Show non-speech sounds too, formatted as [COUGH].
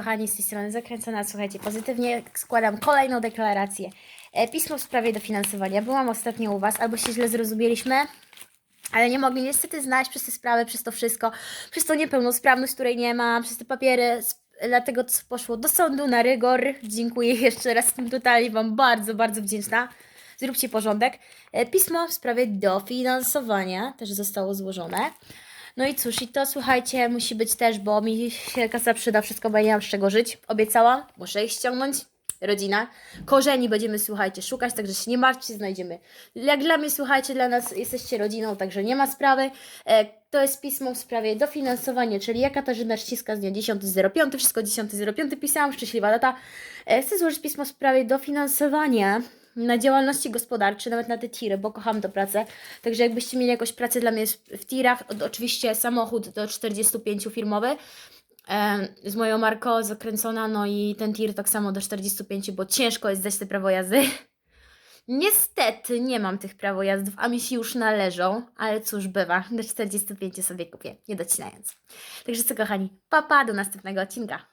Kochani, z tej strony zakręcona, słuchajcie, pozytywnie składam kolejną deklarację. E, Pismo w sprawie dofinansowania. Byłam ostatnio u Was, albo się źle zrozumieliśmy, ale nie mogli niestety znaleźć przez te sprawy, przez to wszystko, przez tą niepełnosprawność, której nie ma, przez te papiery, dlatego poszło do sądu na rygor. Dziękuję jeszcze raz, jestem totalnie Wam bardzo, bardzo wdzięczna. Zróbcie porządek. E, Pismo w sprawie dofinansowania też zostało złożone. No i cóż, i to słuchajcie, musi być też, bo mi się kasa przyda, wszystko, bo ja nie mam z czego żyć. Obiecałam, muszę ich ściągnąć. Rodzina. Korzeni będziemy, słuchajcie, szukać, także się nie martwcie, znajdziemy. Jak dla mnie, słuchajcie, dla nas jesteście rodziną, także nie ma sprawy. E, to jest pismo w sprawie dofinansowania, czyli ja Katarzyna Ściska z dnia 10.05, wszystko 10.05 pisałam, szczęśliwa data. E, chcę złożyć pismo w sprawie dofinansowania na działalności gospodarcze, nawet na te tiry, bo kocham tę pracę. Także jakbyście mieli jakąś pracę dla mnie w tirach, oczywiście samochód do 45 firmowy, z moją marką zakręcona, no i ten tir tak samo do 45, bo ciężko jest zdać te prawo jazdy. [LAUGHS] Niestety nie mam tych prawo jazdów, a mi się już należą, ale cóż bywa, do 45 sobie kupię, nie docinając. Także co kochani, papa, do następnego odcinka.